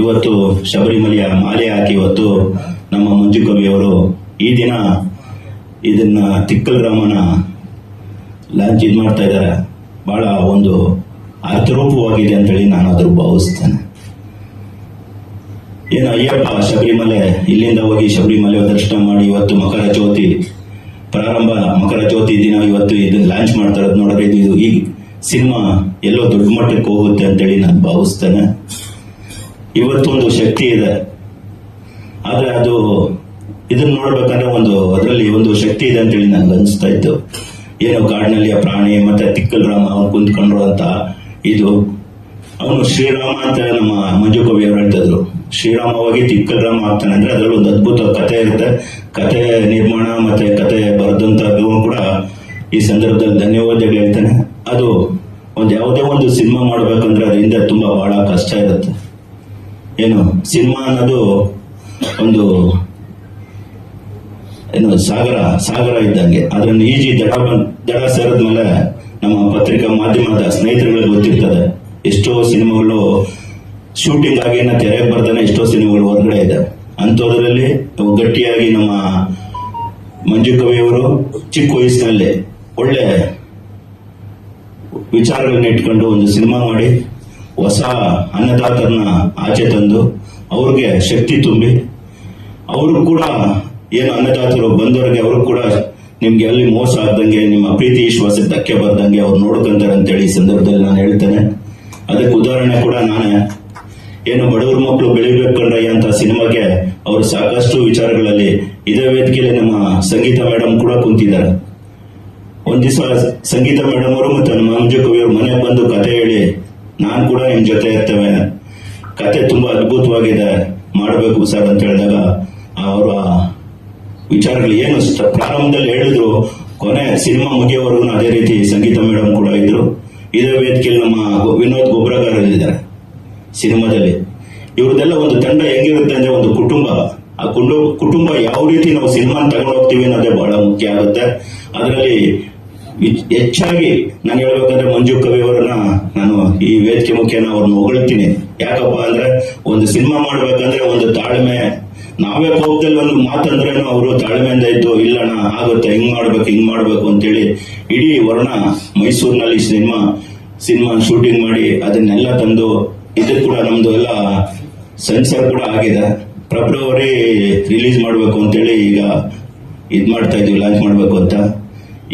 ಇವತ್ತು ಶಬರಿಮಲೆಯ ಮಾಲೆ ಹಾಕಿ ಇವತ್ತು ನಮ್ಮ ಮಂಜುಕವಿಯವರು ಈ ದಿನ ಇದನ್ನ ತಿಕ್ಕಲ್ ರಾಮನ ಲಾಂಚ್ ಇದು ಮಾಡ್ತಾ ಇದ್ದಾರೆ. ಬಹಳ ಒಂದು ಅರ್ಥರೂಪವಾಗಿದೆ ಅಂತೇಳಿ ನಾನು ಅದ್ರ ಭಾವಿಸ್ತೇನೆ. ಏನು ಅಯ್ಯಪ್ಪ, ಶಬರಿಮಲೆ, ಇಲ್ಲಿಂದ ಹೋಗಿ ಶಬರಿಮಲೆ ದರ್ಶನ ಮಾಡಿ ಇವತ್ತು ಮಕರ ಜ್ಯೋತಿ ಪ್ರಾರಂಭ. ಮಕರ ಜ್ಯೋತಿ ದಿನ ಇವತ್ತು ಇದು ಲಾಂಚ್ ಮಾಡ್ತಾ ಇರೋದು ಇದು ಈ ಸಿನಿಮಾ ಎಲ್ಲೋ ದೊಡ್ಡ ಮಟ್ಟಕ್ಕೆ ಹೋಗುತ್ತೆ ಅಂತೇಳಿ ನಾನು ಭಾವಿಸ್ತೇನೆ. ಇವತ್ತೊಂದು ಶಕ್ತಿ ಇದೆ. ಆದ್ರೆ ಅದು ಇದನ್ನ ನೋಡ್ಬೇಕಂದ್ರೆ ಒಂದು ಅದರಲ್ಲಿ ಒಂದು ಶಕ್ತಿ ಇದೆ ಅಂತೇಳಿ ನಂಗೆ ಅನಿಸ್ತಾ ಇತ್ತು. ಏನೋ ಕಾಡಿನಲ್ಲಿ ಆ ಪ್ರಾಣಿ ಮತ್ತೆ ತಿಕ್ಕಲ್ ರಾಮ ಅವ್ನು ಕುಂತ್ಕೊಂಡ್ರು ಅಂತ ಇದು. ಅವನು ಶ್ರೀರಾಮ ಅಂತ ನಮ್ಮ ಮಂಜು ಕವಿ ಅವರು ಹೇಳ್ತಿದ್ರು. ಶ್ರೀರಾಮವಾಗಿ ತಿಕ್ಕಲ್ ರಾಮ ಆಗ್ತಾನೆ ಅಂದ್ರೆ ಅದರಲ್ಲಿ ಒಂದು ಅದ್ಭುತ ಕಥೆ ಇರುತ್ತೆ. ಕಥೆ ನಿರ್ಮಾಣ ಮತ್ತೆ ಕತೆ ಬರೆದಂತ ಕೂಡ ಈ ಸಂದರ್ಭದಲ್ಲಿ ಧನ್ಯವಾದಗಳು ಹೇಳ್ತಾನೆ. ಅದು ಒಂದು ಯಾವುದೇ ಒಂದು ಸಿನಿಮಾ ಮಾಡ್ಬೇಕಂದ್ರೆ ಅದರಿಂದ ತುಂಬಾ ಬಹಳ ಕಷ್ಟ ಇರುತ್ತೆ. ಏನು ಸಿನಿಮಾ ಅನ್ನೋದು ಒಂದು ಏನು ಸಾಗರ ಸಾಗರ ಇದ್ದಂಗೆ. ಅದನ್ನು ಈಜಿ ದಡ ಬಂದ್, ದಡ ಸೇರಿದ್ಮೇಲೆ ನಮ್ಮ ಪತ್ರಿಕಾ ಮಾಧ್ಯಮದ ಸ್ನೇಹಿತರುಗಳಿಗೆ ಗೊತ್ತಿರ್ತದೆ. ಎಷ್ಟೋ ಸಿನಿಮಾಗಳು ಶೂಟಿಂಗ್ ಆಗಿ ನಾ ತೆರೆಗೆ ಬರ್ತಾನೆ, ಎಷ್ಟೋ ಸಿನಿಮಾಗಳು ಹೊರಗಡೆ ಇದೆ. ಅಂಥದ್ರಲ್ಲಿ ಗಟ್ಟಿಯಾಗಿ ನಮ್ಮ ಮಂಜು ಕವಿಯವರು ಚಿಕ್ಕ ವಯಸ್ಸಿನಲ್ಲಿ ಒಳ್ಳೆ ವಿಚಾರಗಳನ್ನ ಇಟ್ಕೊಂಡು ಒಂದು ಸಿನಿಮಾ ಮಾಡಿ ಹೊಸ ಅನ್ನದಾತರನ್ನ ಆಚೆ ತಂದು ಅವ್ರಿಗೆ ಶಕ್ತಿ ತುಂಬಿ, ಅವರು ಕೂಡ ಏನು ಅನ್ನದಾತರು ಬಂದವರಿಗೆ ಅವರು ಕೂಡ ನಿಮ್ಗೆ ಅಲ್ಲಿ ಮೋಸ ಆಗ್ದಂಗೆ, ನಿಮ್ಮ ಪ್ರೀತಿ ವಿಶ್ವಾಸ ಧಕ್ಕೆ ಬರ್ದಂಗೆ ಅವ್ರು ನೋಡ್ಕೊಂತಾರೆ ಅಂತೇಳಿ ಈ ಸಂದರ್ಭದಲ್ಲಿ ನಾನು ಹೇಳ್ತೇನೆ. ಅದಕ್ಕೆ ಉದಾಹರಣೆ ಕೂಡ ನಾನೇ. ಏನು ಬಡವರ ಮಕ್ಕಳು ಬೆಳಿಬೇಕಂಡ್ರಯ್ಯ ಅಂತ ಸಿನಿಮಾಗೆ ಅವರು ಸಾಕಷ್ಟು ವಿಚಾರಗಳಲ್ಲಿ, ಇದೇ ವೇದಿಕೆಯಲ್ಲಿ ನಮ್ಮ ಸಂಗೀತ ಮೇಡಮ್ ಕೂಡ ಕುಂತಿದ್ದಾರೆ. ಒಂದ್ ದಿವಸ ಸಂಗೀತ ಮೇಡಮ್ ಅವರು ಮತ್ತೆ ನಮ್ಮ ಮಂಜು ಕವಿಯವರು ಮನೆಗೆ ಬಂದು ಕತೆ ಹೇಳಿ ನಾನ್ ಕೂಡ ನಿಮ್ ಜೊತೆ ಇರ್ತೇವೆ. ಕತೆ ತುಂಬಾ ಅದ್ಭುತವಾಗಿದೆ. ಮಾಡಬೇಕು ಸರ್ ಅಂತ ಹೇಳಿದಾಗ ಅವರ ವಿಚಾರಗಳು ಏನು ಪ್ರಾರಂಭದಲ್ಲಿ ಹೇಳಿದ್ರು, ಕೊನೆ ಸಿನಿಮಾ ಮುಗಿಯೋವರೆಗೂ ಅದೇ ರೀತಿ ಸಂಗೀತ ಮೇಡಮ್ ಕೂಡ ಇದ್ರು. ಇದೇ ವೇದಿಕೆಯಲ್ಲಿ ನಮ್ಮ ವಿನೋದ್ ಗೊಬ್ಬರಗಾರ ಇದ್ದಾರೆ ಸಿನಿಮಾದಲ್ಲಿ. ಇವ್ರದೆಲ್ಲ ಒಂದು ತಂಡ ಹೆಂಗಿರುತ್ತೆ ಅಂದ್ರೆ ಒಂದು ಕುಟುಂಬ. ಆ ಕುಟುಂಬ ಯಾವ ರೀತಿ ನಾವು ಸಿನಿಮಾ ತಗೊಂಡು ಹೋಗ್ತೀವಿ ಅನ್ನೋದೇ ಬಹಳ ಮುಖ್ಯ ಆಗುತ್ತೆ. ಅದರಲ್ಲಿ ಹೆಚ್ಚಾಗಿ ನಾನು ಹೇಳ್ಬೇಕಂದ್ರೆ ಮಂಜು ಕವಿ ಅವರನ್ನ ನಾನು ಈ ವೇದಿಕೆ ಮುಖ್ಯನ ಅವ್ರನ್ನ ಹೊಗಳ್ತೀನಿ. ಯಾಕಪ್ಪ ಅಂದ್ರೆ ಒಂದು ಸಿನಿಮಾ ಮಾಡ್ಬೇಕಂದ್ರೆ ಒಂದು ತಾಳ್ಮೆ. ನಾವೇ ಕೋಪದಲ್ಲಿ ಒಂದು ಮಾತಂದ್ರೇನು ಅವರು ತಾಳ್ಮೆಯಿಂದ ಇದ್ದು ಇಲ್ಲಣ್ಣ ಆಗುತ್ತೆ, ಹಿಂಗ್ ಮಾಡ್ಬೇಕು ಹಿಂಗ್ ಮಾಡ್ಬೇಕು ಅಂತೇಳಿ ಇಡೀ ವರ್ಣ ಮೈಸೂರಿನಲ್ಲಿ ಸಿನಿಮಾ ಸಿನಿಮಾ ಶೂಟಿಂಗ್ ಮಾಡಿ ಅದನ್ನೆಲ್ಲ ತಂದು ಇದು ಕೂಡ ನಮ್ದು ಎಲ್ಲ ಸೆನ್ಸರ್ ಕೂಡ ಆಗಿದೆ. ಫೆಬ್ರವರಿ ರಿಲೀಸ್ ಮಾಡಬೇಕು ಅಂತೇಳಿ ಈಗ ಇದ್ ಮಾಡ್ತಾ ಇದೀವಿ ಲಾಂಚ್ ಮಾಡಬೇಕು ಅಂತ.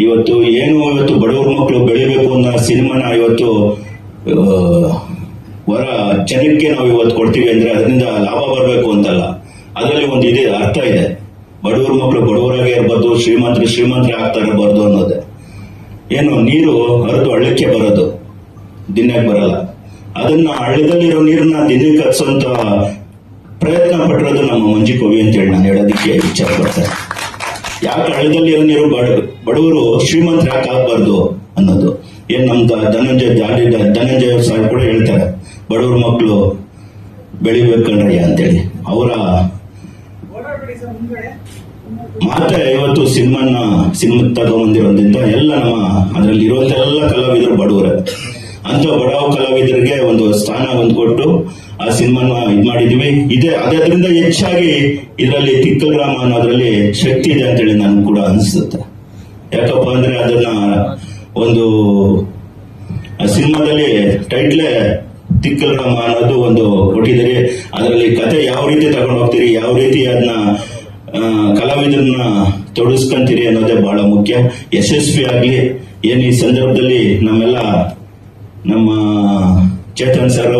ಇವತ್ತು ಏನು ಇವತ್ತು ಬಡವರ ಮಕ್ಕಳು ಬೆಳಿಬೇಕು ಅನ್ನೋ ಸಿನಿಮಾನ ಇವತ್ತು ಹೊರ ಜನಕ್ಕೆ ನಾವು ಇವತ್ತು ಕೊಡ್ತೀವಿ ಅಂದ್ರೆ ಅದರಿಂದ ಲಾಭ ಬರಬೇಕು ಅಂತಲ್ಲ. ಅದರಲ್ಲಿ ಒಂದು ಇದೆ, ಅರ್ಥ ಇದೆ. ಬಡವರ ಮಕ್ಕಳು ಬಡವರಾಗೆ ಇರಬಾರ್ದು, ಶ್ರೀಮಂತರು ಶ್ರೀಮಂತರೇ ಆಗ್ತಾ ಇರಬಾರ್ದು ಅನ್ನೋದು. ಏನು, ನೀರು ಹರಿದು ಹಳ್ಳಕ್ಕೆ ಬರೋದು ದಿನಕ್ಕೆ ಬರಲ್ಲ. ಅದನ್ನ ಹಳ್ಳದಲ್ಲಿರೋ ನೀರನ್ನ ದಿನಕ್ಕೆ ಹರಿಸುವಂತ ಪ್ರಯತ್ನ ಪಟ್ಟಿರೋದು ನಮ್ಮ ಮಂಜು ಕವಿ ಅಂತೇಳಿ ನಾನು ಹೇಳೋದಕ್ಕೆ ಇಚ್ಛೆ ಪಡ್ತೇನೆ. ಯಾಕೆ ಹಳ್ಳದಲ್ಲಿ ಅವನಿರು ನೀರು ಬಡ, ಬಡವರು ಶ್ರೀಮಂತರ ಯಾಕೆ ಆಗ್ಬಾರ್ದು ಅನ್ನೋದು. ಏನ್ ನಮ್ ದ- ಧನಂಜಯ ಜಾಲಿ ಧನಂಜಯ ಸಾಹೇಬ್ ಕೂಡ ಹೇಳ್ತಾರೆ. ಬಡವ್ರ ಮಕ್ಕಳು ಬೆಳಿಬೇಕಂಡ್ರಯ್ಯ ಅಂತೇಳಿ. ಅವರ ಮಾತ್ರ ಇವತ್ತು ಸಿನಿಮಾನ, ಸಿನಿಮಾ ತಗೊಂಬಂದಿರೋದ್ರಿಂದ ಎಲ್ಲ ನಮ್ಮ ಅದರಲ್ಲಿ ಇರುವಂತ ಎಲ್ಲ ಕಲಾವಿದರು ಬಡವರೇ. ಅಂತ ಬಡಾವ್ ಕಲಾವಿದರಿಗೆ ಒಂದು ಸ್ಥಾನ ಒಂದು ಕೊಟ್ಟು ಆ ಸಿನಿಮಾನ ಇದ್ ಮಾಡಿದ್ವಿ. ಇದೇ, ಅದರಿಂದ ಹೆಚ್ಚಾಗಿ ಇದರಲ್ಲಿ ತಿಕ್ಕಲ್ ಗ್ರಾಮ ಅನ್ನೋದ್ರಲ್ಲಿ ಶಕ್ತಿ ಇದೆ ಅಂತೇಳಿ ನನ್ಗೆ ಕೂಡ ಅನಿಸುತ್ತೆ. ಯಾಕಪ್ಪ ಅಂದ್ರೆ ಅದನ್ನ ಒಂದು, ಆ ಸಿನಿಮಾದಲ್ಲಿ ಟೈಟ್ಲೇ ತಿಕ್ಕಲ್ ರಾಮ ಅನ್ನೋದು ಒಂದು ಕೊಟ್ಟಿದ್ದೀರಿ. ಅದರಲ್ಲಿ ಕತೆ ಯಾವ ರೀತಿ ತಗೊಂಡು ಹೋಗ್ತೀರಿ, ಯಾವ ರೀತಿ ಅದನ್ನ ಕಲಾವಿದರನ್ನ ತೊಡಗಿಸ್ಕೊಂತೀರಿ ಅನ್ನೋದೇ ಬಹಳ ಮುಖ್ಯ. ಯಶಸ್ವಿ ಆಗ್ಲಿ ಏನ್ ಈ ಸಂದರ್ಭದಲ್ಲಿ ನಮ್ಮೆಲ್ಲ ನಮ್ಮ ಚೇತನ್ ಸರ್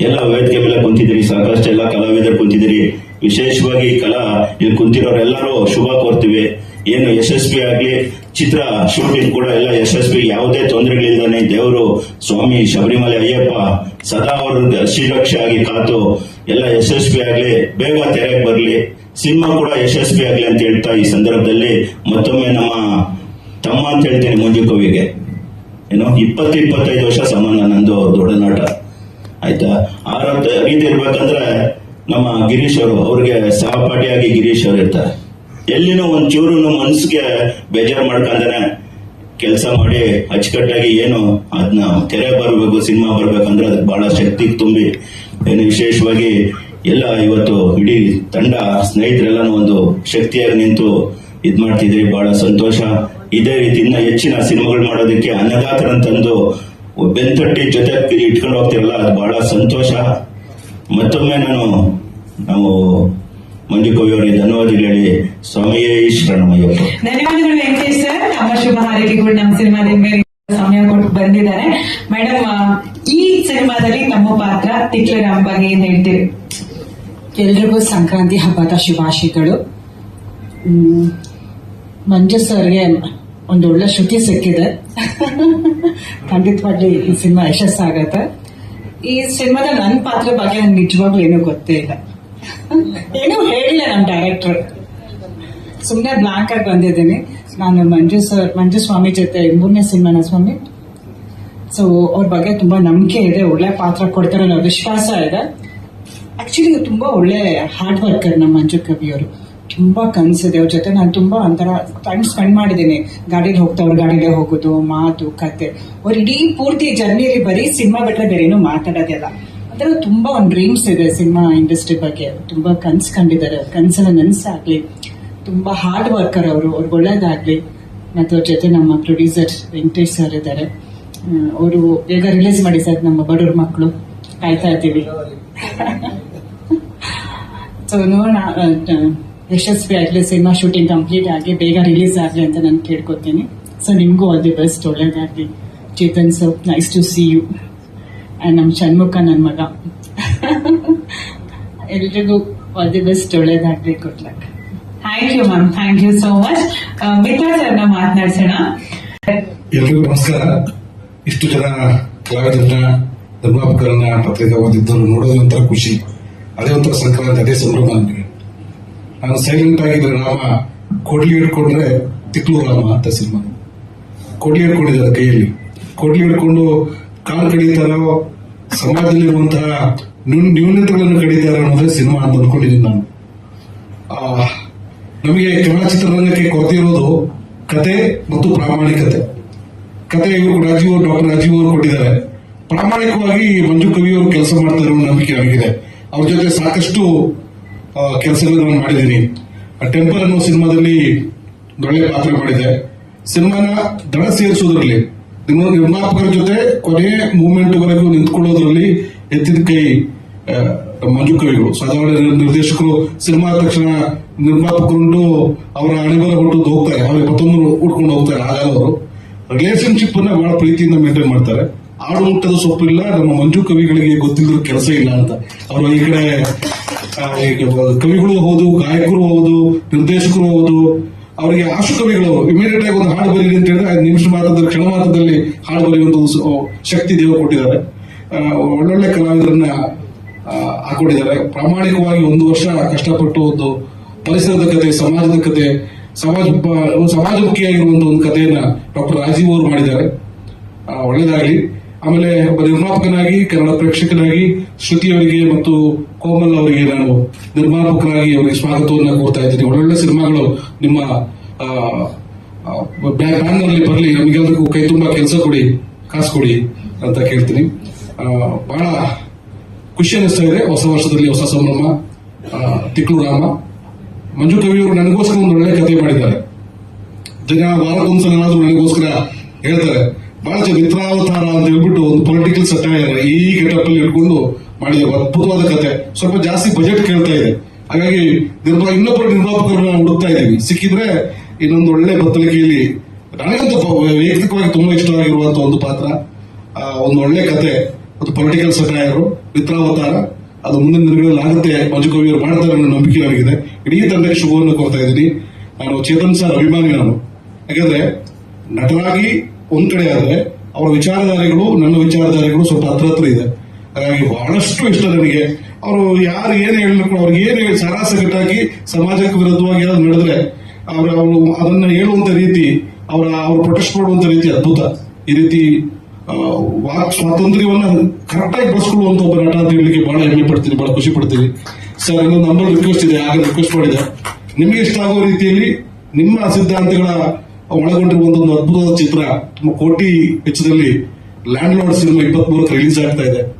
ಎಲ್ಲ ವೇದಿಕೆ ಮೇಲೆ ಕುಂತಿದ್ದೀರಿ ಸಾಕಷ್ಟು ಎಲ್ಲ ಕಲಾವಿದರು ಕುಂತಿದ್ದೀರಿ. ವಿಶೇಷವಾಗಿ ಕಲಾ ಇಲ್ಲಿ ಕುಂತಿರೋರೆಲ್ಲರೂ ಶುಭ ಕೋರ್ತೀವಿ. ಏನು ಯಶಸ್ವಿ ಆಗಲಿ, ಚಿತ್ರ ಶೂಟಿಂಗ್ ಕೂಡ ಎಲ್ಲ ಯಶಸ್ವಿ. ಯಾವುದೇ ತೊಂದರೆಗಳಿಲ್ಲದೆ ದೇವರು, ಸ್ವಾಮಿ ಶಬರಿಮಲೆ ಅಯ್ಯಪ್ಪ, ಸದಾ ಅವರ ಶ್ರೀರಕ್ಷೆ ಆಗಿ ಕಾತು. ಎಲ್ಲ ಯಶಸ್ವಿ ಆಗಲಿ, ಬೇಗ ತೆರೆಗೆ ಬರಲಿ. ಸಿನಿಮಾ ಕೂಡ ಯಶಸ್ವಿ ಆಗಲಿ ಅಂತ ಹೇಳ್ತಾ ಈ ಸಂದರ್ಭದಲ್ಲಿ ಮತ್ತೊಮ್ಮೆ ನಮ್ಮ ತಮ್ಮ ಅಂತ ಹೇಳ್ತೀನಿ ಮಂಜು ಕವಿಗೆ. ಏನೋ ಇಪ್ಪತ್ತು ಇಪ್ಪತ್ತೈದು ವರ್ಷ ಸಂಬಂಧ ನಂದು ದೊಡ್ಡನಾಟ ಆಯ್ತಾ? ಆ ರೀತಿ ಇರ್ಬೇಕಂದ್ರೆ ನಮ್ಮ ಗಿರೀಶ್ ಅವರು, ಅವ್ರಿಗೆ ಸಹಪಾಠಿಯಾಗಿ ಗಿರೀಶ್ ಅವರು ಇರ್ತಾರೆ. ಎಲ್ಲಿನೂ ಒಂದ್ ಚೂರು ಮನ್ಸಿಗೆ ಬೇಜಾರು ಮಾಡ್ಕೊಂಡಾನೆ ಕೆಲಸ ಮಾಡಿ ಅಚ್ಚುಕಟ್ಟಾಗಿ ಏನು ಅದನ್ನ ತೆರೆ ಬರಬೇಕು, ಸಿನಿಮಾ ಬರ್ಬೇಕಂದ್ರೆ ಅದಕ್ಕೆ ಬಹಳ ಶಕ್ತಿ ತುಂಬಿ, ಏನು ವಿಶೇಷವಾಗಿ ಎಲ್ಲ ಇವತ್ತು ಇಡೀ ತಂಡ ಸ್ನೇಹಿತರೆಲ್ಲನೂ ಒಂದು ಶಕ್ತಿಯಾಗಿ ನಿಂತು ಇದ್ ಮಾಡ್ತಿದ್ರಿ ಬಹಳ ಸಂತೋಷ. ಇದೇ ರೀತಿ ಇನ್ನ ಹೆಚ್ಚಿನ ಸಿನಿಮಾಗಳು ಮಾಡೋದಕ್ಕೆ ಅನ್ನದಾತರಂತಂದು ಬೆಂತಟ್ಟಿ ಜೊತೆ ಇಟ್ಕೊಂಡು ಹೋಗ್ತಿರಲ್ಲ ಅದು ಬಹಳ ಸಂತೋಷ. ಮತ್ತೊಮ್ಮೆ ನಾನು ನಾವು ಮಂಜು ಕವಿ ಅವರಿಗೆ ಧನ್ಯವಾದಗಳು ಹೇಳಿ ಸ್ವಾಮಿಯೇ ಶರಣಮಯ್ಯಪ್ಪ
ಧನ್ಯವಾದಗಳು ವೆಂಕಟೇಶ್ ಸರ್ ನಮ್ಮ ಶುಭ ಹಾರೈಕೆಗಳು ನಮ್ಮ ಸಿನಿಮಾದ ಮೇಲೆ ಸಮಯ ಕೊಟ್ಟು ಬಂದಿದ್ದಾರೆ. ಮೇಡಮ್ ಈ ಸಿನಿಮಾದಲ್ಲಿ ನಮ್ಮ ಪಾತ್ರ ತಿಕ್ಲರಾಮ್ ಬಗ್ಗೆ ಏನ್ ಹೇಳ್ತೀರಿ?
ಎಲ್ರಿಗೂ ಸಂಕ್ರಾಂತಿ ಹಬ್ಬದ ಶುಭಾಶಯಗಳು. ಮಂಜು ಸರ್ಗೆ ಒಂದು ಒಳ್ಳೆ ಶ್ರುತಿ ಸಿಕ್ಕಿದೆ. ಖಂಡಿತವಾಗಿ ಈ ಸಿನಿಮಾ ಯಶಸ್ಸಾಗತ್ತೆ ಈ ಸಿನಿಮಾದ ನನ್ನ ಪಾತ್ರ ಬಗ್ಗೆ ನನ್ಗೆ ನಿಜವಾಗ್ಲೂ ಏನೂ ಗೊತ್ತೇ ಇಲ್ಲ. ಏನೂ ಹೇಳಿಲ್ಲ ನಮ್ಮ ಡೈರೆಕ್ಟರ್. ಸುಮ್ಮನೆ ಬ್ಲಾಂಕ್ ಆಗಿ ಬಂದಿದ್ದೀನಿ. ನಾನು ಮಂಜು ಸರ್, ಮಂಜು ಸ್ವಾಮಿ ಜೊತೆ, ಮೂರನೇ ಸಿನಿಮಾನ ಸ್ವಾಮಿ. ಸೊ ಅವ್ರ ಬಗ್ಗೆ ತುಂಬಾ ನಂಬಿಕೆ ಇದೆ, ಒಳ್ಳೆ ಪಾತ್ರ ಕೊಡ್ತಾರೆ ಅನ್ನೋ ವಿಶ್ವಾಸ ಇದೆ. ಆಕ್ಚುಲಿ ತುಂಬಾ ಒಳ್ಳೆ ಹಾರ್ಡ್ ವರ್ಕರ್ ನಮ್ಮ ಮಂಜು ಕವಿ ಅವರು ತುಂಬಾ ಕನ್ಸಿದೆ. ಅವ್ರ ಜೊತೆ ನಾನು ತುಂಬಾ ಒಂಥರ ಟೈಮ್ ಸ್ಪೆಂಡ್ ಮಾಡಿದ್ದೀನಿ. ಗಾಡಿಲಿ ಹೋಗ್ತಾ ಅವ್ರ ಗಾಡಿಲೇ ಹೋಗೋದು, ಮಾತು, ಕತೆ. ಅವ್ರ ಇಡೀ ಪೂರ್ತಿ ಜರ್ನಿಲಿ ಬರೀ ಸಿನಿಮಾ ಬಿಟ್ರೆ ಬೇರೆ ಏನೂ ಮಾತಾಡೋದಿಲ್ಲ. ಅಂದ್ರೆ ತುಂಬಾ ಒಂದು ಡ್ರೀಮ್ಸ್ ಇದೆ ಸಿನಿಮಾ ಇಂಡಸ್ಟ್ರಿ ಬಗ್ಗೆ. ತುಂಬಾ ಕನ್ಸು ಕಂಡಿದ್ದಾರೆ. ಕನಸಿನ ನೆನ್ಸಾಗ್ಲಿ. ತುಂಬಾ ಹಾರ್ಡ್ ವರ್ಕರ್ ಅವರು. ಅವ್ರಿಗೆ ಒಳ್ಳೇದಾಗ್ಲಿ. ಮತ್ತು ಅವ್ರ ಜೊತೆ ನಮ್ಮ ಪ್ರೊಡ್ಯೂಸರ್ ವೆಂಕಟೇಶ್ ಸರ್ ಇದ್ದಾರೆ. ಅವರು ಬೇಗ ರಿಲೀಸ್ ಮಾಡಿ ಸರ್ ನಮ್ಮ ಬಡವ್ರ ಮಕ್ಕಳು ಕಾಯ್ತಾ ಇದ್ದೀವಿ. ಸೊ ನೋಡೋಣ. ಯಶಸ್ವಿ ಆಗಲಿ ಸಿನಿಮಾ ಶೂಟಿಂಗ್ ಕಂಪ್ಲೀಟ್ ಆಗಿ ಬೇಗ ರಿಲೀಸ್ ಆಗಲಿ ಅಂತ ನಾನು ಕೇಳ್ಕೊತೀನಿ. ಸೊ ನಿಮಗೂ ಆಲ್ ದಿ ಬೆಸ್ಟ್ ಒಳ್ಳೇದಾಗಲಿ. Chetan sir nice to see you and ನಮ್ಮ ಷಣ್ಮುಖ ನನ್ನ ಮಗ. ಎಲ್ರಿಗೂ ಆಲ್ ದಿ ಬೆಸ್ಟ್ ಒಳ್ಳೇದಾಗಲಿ. ಕೊಟ್ಲಕ್ luck
thank you ma'am thank you so much Mitra ಸರ್ನ ಮಾತನಾಡ್ಸೋಣ.
ಎಲ್ರಿಗೂ ನಮಸ್ಕಾರ. ಇಷ್ಟು ಜನ ಕಲಾವಿದರನ್ನ ನಿರ್ಮಾಪಕರನ್ನ ಪತ್ರಿಕೆ ಓದಿದ್ದವರು ನೋಡೋದು ಒಂಥರ ಖುಷಿ. ಅದೇ ಒಂಥರ ಸಂಕ್ರಾಂತಿ ಅದೇ ಸಂಭ್ರಮ ನನಗೆ ನಾನು ಸೈಲೆಂಟ್ ಆಗಿದ್ರೆ ರಾಮ ಕೊಡ್ಲಿ ಹಿಡ್ಕೊಂಡ್ರೆ ತಿಕ್ಲು ರಾಮ ಅಂತ ಸಿನಿಮಾ. ಕೊಡ್ಲಿ ಹಿಡ್ಕೊಂಡಿದ್ದಾರೆ ಕೈಯಲ್ಲಿ. ಕೊಡ್ಲಿ ಹಿಡ್ಕೊಂಡು ಕಾಲು ಕಡಿತಾರೋ, ಸಮಾಜದಲ್ಲಿರುವಂತಹ ನ್ಯೂನ್- ನ್ಯೂನತೆಗಳನ್ನು ಕಡಿತಾರೆ ಅನ್ನೋದೇ ಸಿನಿಮಾ ಅಂತ ಅಂದ್ಕೊಂಡಿದ್ದೀನಿ ನಾನು. ನಮಗೆ ಚಲನಚಿತ್ರರಂಗಕ್ಕೆ ಚಿತ್ರರಂಗಕ್ಕೆ ಕೊರತೆ ಇರೋದು ಕತೆ ಮತ್ತು ಪ್ರಾಮಾಣಿಕತೆ. ಕತೆ ಇವರು ರಾಜೀವ್ ಡಾಕ್ಟರ್ ರಾಜೀವ್ ಅವರು ಕೊಟ್ಟಿದ್ದಾರೆ. ಪ್ರಾಮಾಣಿಕವಾಗಿ ಮಂಜು ಕವಿ ಅವರು ಕೆಲಸ ಮಾಡ್ತಾರೆ ನಂಬಿಕೆ ನನಗಿದೆ ಅವ್ರ ಜೊತೆ ಸಾಕಷ್ಟು ಕೆಲಸಗಳನ್ನು ನಾನು ಮಾಡಿದ್ದೀನಿ. ಟೆಂಪಲ್ ಅನ್ನೋ ಸಿನಿಮಾದಲ್ಲಿ ದೊಡ್ಡ ಪಾತ್ರ ಮಾಡಿದೆ. ಸಿನಿಮಾನ ದಡ ಸೇರಿಸೋದ್ರಲ್ಲಿ ನಿರ್ಮಾಪಕರ ಜೊತೆ ಕೊನೆ ಮೂಮೆಂಟ್ ವರೆಗೂ ನಿಂತ್ಕೊಳ್ಳೋದ್ರಲ್ಲಿ ಎತ್ತಿದ ಕೈ ಮಂಜು ಕವಿಗಳು. ಸಾಧಾರಣ ನಿರ್ದೇಶಕರು, ಸಿನಿಮಾ ತಕ್ಷಣ ನಿರ್ಮಾಪಕರು ಅವರ ಅಣಿಬರ ಹುಟ್ಟು ಹೋಗ್ತಾರೆ ಅವ್ರಿಗೆ ಮತ್ತೊಂದು ಉಟ್ಕೊಂಡು ಹೋಗ್ತಾರೆ ಅವರು. ರಿಲೇಶನ್ಶಿಪ್ ಅನ್ನ ಬಹಳ ಪ್ರೀತಿಯಿಂದ ಮೇಂಟೈನ್ ಮಾಡ್ತಾರೆ. ಆಡು ಮುಟ್ಟದ ಸೊಪ್ಪಿಲ್ಲ, ನಮ್ಮ ಮಂಜು ಕವಿಗಳಿಗೆ ಗೊತ್ತಿಲ್ಲದ ಕೆಲಸ ಇಲ್ಲ ಅಂತ. ಅವರು ಈ ಕಡೆ ಕವಿಗಳು ಹೌದು, ಗಾಯಕರು ಹೌದು, ನಿರ್ದೇಶಕರು ಹೌದು, ಅವರಿಗೆ ಆಶು ಕವಿಗಳು ಇಮಿಡಿಯೇಟ್ ಆಗಿ ಒಂದು ಹಾಡು ಬರೀಲಿ ಅಂತ ಹೇಳಿದ್ರೆ ನಿಮಿಷ ಮಾತ್ರದಲ್ಲಿ ಕ್ಷಣ ಮಾತ್ರದಲ್ಲಿ ಹಾಡು ಬರೆಯುವಂತ ಶಕ್ತಿ ದೇವರು ಕೊಟ್ಟಿದ್ದಾರೆ. ಒಳ್ಳೊಳ್ಳೆ ಕಲಾವಿದರನ್ನ ಹಾಕೊಂಡಿದ್ದಾರೆ ಪ್ರಾಮಾಣಿಕವಾಗಿ ಒಂದು ವರ್ಷ ಕಷ್ಟಪಟ್ಟು ಒಂದು ಪರಿಸರದ ಕತೆ, ಸಮಾಜದ ಕತೆ, ಸಮಾಜ ಒಂದು ಸಮಾಜಮುಖಿಯಾಗಿರುವಂತ ಒಂದು ಕಥೆಯನ್ನ ಡಾಕ್ಟರ್ ರಾಜೀವ್ ಅವರು ಮಾಡಿದ್ದಾರೆ. ಒಳ್ಳೇದಾಗ್ಲಿ. ಆಮೇಲೆ ಒಬ್ಬ ನಿರ್ಮಾಪಕನಾಗಿ, ಕನ್ನಡ ಪ್ರೇಕ್ಷಕನಾಗಿ ಶ್ರುತಿ ಅವರಿಗೆ ಮತ್ತು ಕೋಮಲ್ ಅವರಿಗೆ ನಾನು ನಿರ್ಮಾಪಕರಾಗಿ ಅವರಿಗೆ ಸ್ವಾಗತವನ್ನು ಕೋರ್ತಾ ಇದ್ದೀನಿ. ಒಳ್ಳೊಳ್ಳೆ ಸಿನಿಮಾಗಳು ನಿಮ್ಮ ಬ್ಯಾನರ್ನಲ್ಲಿ ಬರಲಿ. ನಮಗೆಲ್ಲರಿಗೂ ಕೈ ತುಂಬಾ ಕೆಲಸ ಕೊಡಿ, ಕಾಸು ಕೊಡಿ ಅಂತ ಕೇಳ್ತೀನಿ. ಬಹಳ ಖುಷಿ ಅನಿಸ್ತಾ ಇದೆ ಹೊಸ ವರ್ಷದಲ್ಲಿ ಹೊಸ ಸಂಭ್ರಮ ತಿಕ್ಳು ರಾಮ. ಮಂಜು ಕವಿಯವರು ನನಗೋಸ್ಕರ ಒಂದು ಒಳ್ಳೆ ಕಥೆ ಮಾಡಿದ್ದಾರೆ. ಜನ ವಾರಕ್ಕೊಂದ್ಸಲ ನನಗೋಸ್ಕರ ಹೇಳ್ತಾರೆ. ಬಹಳ ಮಿತ್ರಾವತಾರ ಅಂತ ಹೇಳ್ಬಿಟ್ಟು ಒಂದು ಪೊಲಿಟಿಕಲ್ ಸಟೈರ್ ಈ ಗೆಟಪ್ ಅಲ್ಲಿ ಇಟ್ಕೊಂಡು ಮಾಡಿದ ಅದ್ಭುತವಾದ ಕತೆ. ಸ್ವಲ್ಪ ಜಾಸ್ತಿ ಬಜೆಟ್ ಕೇಳ್ತಾ ಇದೆ. ಹಾಗಾಗಿ ನಿರ್ಮಾ ಇನ್ನೊಬ್ಬರು ನಿರ್ಮಾಪಕರನ್ನ ಹುಡುಕ್ತಾ ಇದ್ದೀವಿ. ಸಿಕ್ಕಿದ್ರೆ ಇನ್ನೊಂದು ಒಳ್ಳೆ ಬತ್ತಳಿಕೆಯಲ್ಲಿ ನನಗಂತೂ ವೈಯಕ್ತಿಕವಾಗಿ ತುಂಬಾ ಇಷ್ಟವಾಗಿರುವಂತ ಒಂದು ಪಾತ್ರ. ಒಂದು ಒಳ್ಳೆ ಕತೆ ಮತ್ತು ಪೊಲಿಟಿಕಲ್ ಸಟೈರ್ ಮಿತ್ರಾವತಾರ ಅದು ಮುಂದಿನ ದಿನಗಳಲ್ಲಿ ಆಗುತ್ತೆ. ಮಂಜು ಅವರು ಮಾಡ್ತಾರೆ ಅನ್ನೋ ನಂಬಿಕೆ ನನಗಿದೆ. ಇಡೀ ತಂಡಕ್ಕೆ ಶುಭವನ್ನು ಕೋರ್ತಾ ಇದ್ದೀನಿ. ನಾನು ಚೇತನ್ ಸರ್ ಅಭಿಮಾನಿ ನಾನು. ಯಾಕಂದ್ರೆ ನಟರಾಗಿ ಒಂದ್ ಕಡೆ ಆದ್ರೆ ಅವರ ವಿಚಾರಧಾರೆಗಳು, ನನ್ನ ವಿಚಾರಧಾರೆಗಳು ಸ್ವಲ್ಪ ಹತ್ರ ಹತ್ರ ಇದೆ. ಹಾಗಾಗಿ ಬಹಳಷ್ಟು ಇಷ್ಟ ನನಗೆ. ಅವರು ಯಾರು ಏನು ಹೇಳಬೇಕು, ಅವ್ರಿಗೆ ಏನು ಹೇಳಿ ಸಾರಾಸ ಕಟ್ಟಾಕಿ ಸಮಾಜಕ್ಕೆ ವಿರುದ್ಧವಾಗಿ ಏನಾದ್ರು ನಡೆದ್ರೆ ಅವ್ರ, ಅವರು ಅದನ್ನ ಹೇಳುವಂತ ರೀತಿ, ಅವರ, ಅವ್ರು ಪ್ರೊಟೆಸ್ಟ್ ಮಾಡುವಂತ ರೀತಿ ಅದ್ಭುತ. ಈ ರೀತಿ ವಾಕ್ ಸ್ವಾತಂತ್ರ್ಯವನ್ನ ಕರೆಕ್ಟ್ ಆಗಿ ಬಳಸ್ಕೊಳ್ಳುವಂತ ಒಬ್ಬ ನಟ ಅಂತ ಹೇಳಲಿಕ್ಕೆ ಬಹಳ ಹೆಮ್ಮೆ ಪಡ್ತೀನಿ, ಬಹಳ ಖುಷಿ ಪಡ್ತೀನಿ. ಸರ್ ನಂಬರ್ ರಿಕ್ವೆಸ್ಟ್ ಇದೆ ಆಗ ರಿಕ್ವೆಸ್ಟ್ ಮಾಡಿದೆ. ನಿಮಗೆ ಇಷ್ಟ ಆಗೋ ರೀತಿಯಲ್ಲಿ ನಿಮ್ಮ ಸಿದ್ಧಾಂತಗಳ ಒಳಗೊಂಡಿರುವಂತ ಒಂದು ಅದ್ಭುತವಾದ ಚಿತ್ರ. ಕೋಟಿ ವೆಚ್ಚದಲ್ಲಿ ಲ್ಯಾಂಡ್ ಲಾರ್ಡ್ ಸಿನಿಮಾ ಇಪ್ಪತ್ಮೂರಕ್ಕೆ ರಿಲೀಸ್ ಆಗ್ತಾ ಇದೆ.